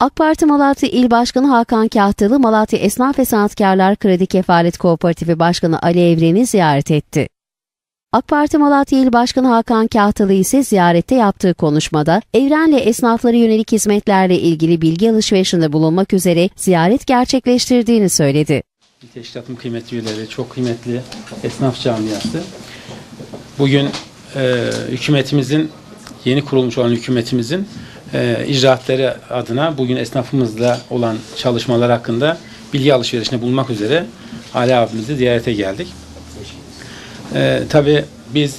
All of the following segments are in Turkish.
AK Parti Malatya İl Başkanı Hakan Kahtalı, Malatya Esnaf ve Sanatkarlar Kredi Kefalet Kooperatifi Başkanı Ali Evren'i ziyaret etti. AK Parti Malatya İl Başkanı Hakan Kahtalı ise ziyarette yaptığı konuşmada Evren'le esnaflara yönelik hizmetlerle ilgili bilgi alışverişinde bulunmak üzere ziyaret gerçekleştirdiğini söyledi. Teşkilatın kıymetli üyeleri, çok kıymetli esnaf camiası. Bugün e, hükümetimizin, yeni kurulmuş olan hükümetimizin e, icraatları adına bugün esnafımızla olan çalışmalar hakkında bilgi alışverişinde bulunmak üzere Ali abimizi ziyarete geldik. E, tabii biz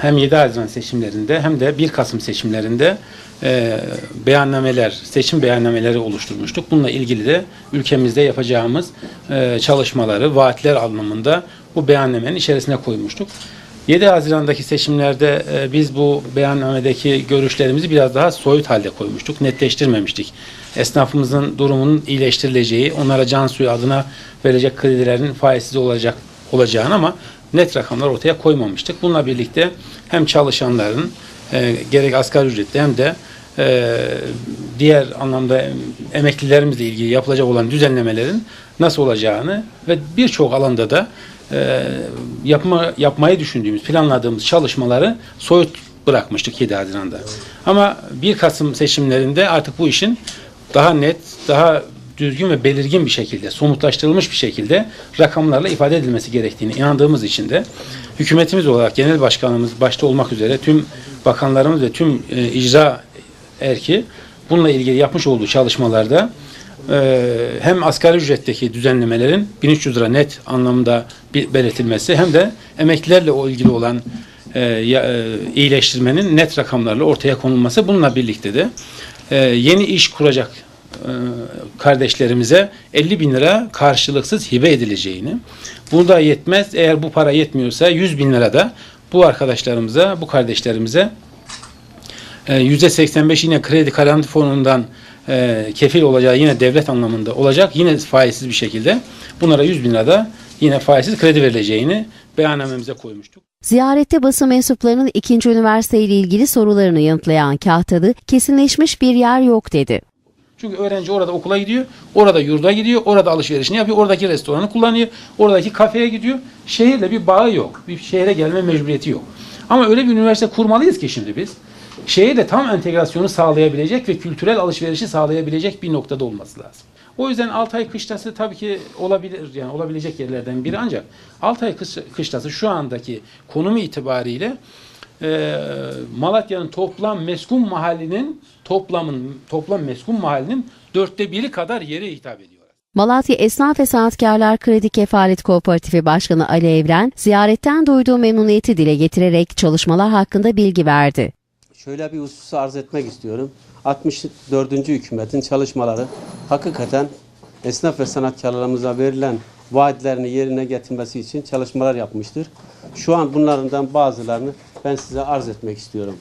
hem 7 Haziran seçimlerinde hem de 1 Kasım seçimlerinde e, beyannameler, seçim beyannameleri oluşturmuştuk. Bununla ilgili de ülkemizde yapacağımız e, çalışmaları, vaatler anlamında bu beyannamenin içerisine koymuştuk. 7 Haziran'daki seçimlerde e, biz bu beyannamedeki görüşlerimizi biraz daha soyut halde koymuştuk, netleştirmemiştik. Esnafımızın durumunun iyileştirileceği, onlara can suyu adına verecek kredilerin faizsiz olacak olacağını ama net rakamlar ortaya koymamıştık. Bununla birlikte hem çalışanların e, gerek asgari ücretli hem de e, diğer anlamda emeklilerimizle ilgili yapılacak olan düzenlemelerin nasıl olacağını ve birçok alanda da e, yapma, yapmayı düşündüğümüz, planladığımız çalışmaları soyut bırakmıştık 7 Haziran'da. Ama 1 Kasım seçimlerinde artık bu işin daha net, daha düzgün ve belirgin bir şekilde, somutlaştırılmış bir şekilde rakamlarla ifade edilmesi gerektiğini inandığımız için de hükümetimiz olarak genel başkanımız başta olmak üzere tüm bakanlarımız ve tüm e, icra erki bununla ilgili yapmış olduğu çalışmalarda e, hem asgari ücretteki düzenlemelerin 1300 lira net anlamda belirtilmesi hem de emeklilerle ilgili olan e, e, iyileştirmenin net rakamlarla ortaya konulması bununla birlikte de e, yeni iş kuracak e, kardeşlerimize 50 bin lira karşılıksız hibe edileceğini, bu da yetmez eğer bu para yetmiyorsa 100 bin lira da bu arkadaşlarımıza, bu kardeşlerimize %85 yine kredi garanti fonundan e, kefil olacağı yine devlet anlamında olacak. Yine faizsiz bir şekilde bunlara 100 bin lira da yine faizsiz kredi verileceğini beyannamemize koymuştuk. Ziyarette basın mensuplarının ikinci üniversite ile ilgili sorularını yanıtlayan Kahtalı, kesinleşmiş bir yer yok dedi. Çünkü öğrenci orada okula gidiyor, orada yurda gidiyor, orada alışverişini yapıyor, oradaki restoranı kullanıyor, oradaki kafeye gidiyor. Şehirle bir bağı yok, bir şehre gelme mecburiyeti yok. Ama öyle bir üniversite kurmalıyız ki şimdi biz, şehirle tam entegrasyonu sağlayabilecek ve kültürel alışverişi sağlayabilecek bir noktada olması lazım. O yüzden Altay Kışlası tabii ki olabilir yani olabilecek yerlerden biri ancak Altay Kışlası şu andaki konumu itibariyle e, Malatya'nın toplam meskun mahallinin toplamın toplam meskun mahallinin dörtte biri kadar yere hitap ediyor. Malatya Esnaf ve Sanatkarlar Kredi Kefalet Kooperatifi Başkanı Ali Evren, ziyaretten duyduğu memnuniyeti dile getirerek çalışmalar hakkında bilgi verdi. Şöyle bir hususu arz etmek istiyorum. 64. hükümetin çalışmaları hakikaten esnaf ve sanatkarlarımıza verilen vaatlerini yerine getirmesi için çalışmalar yapmıştır. Şu an bunlardan bazılarını ben size arz etmek istiyorum.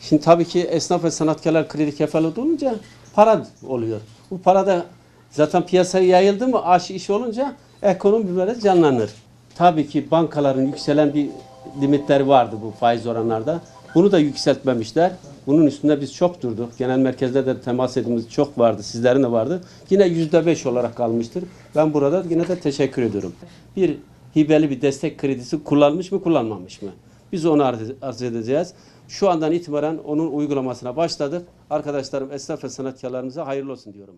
Şimdi tabii ki esnaf ve sanatkarlar kredi kefalet olunca para oluyor. Bu para da zaten piyasaya yayıldı mı aş iş olunca ekonomi böyle canlanır. Tabii ki bankaların yükselen bir limitleri vardı bu faiz oranlarda. Bunu da yükseltmemişler. Bunun üstünde biz çok durduk. Genel merkezde de temas ettiğimiz çok vardı. Sizlerin de vardı. Yine yüzde beş olarak kalmıştır. Ben burada yine de teşekkür ediyorum. Bir hibeli bir destek kredisi kullanmış mı kullanmamış mı? Biz onu arz edeceğiz. Şu andan itibaren onun uygulamasına başladık. Arkadaşlarım esnaf ve sanatkarlarımıza hayırlı olsun diyorum.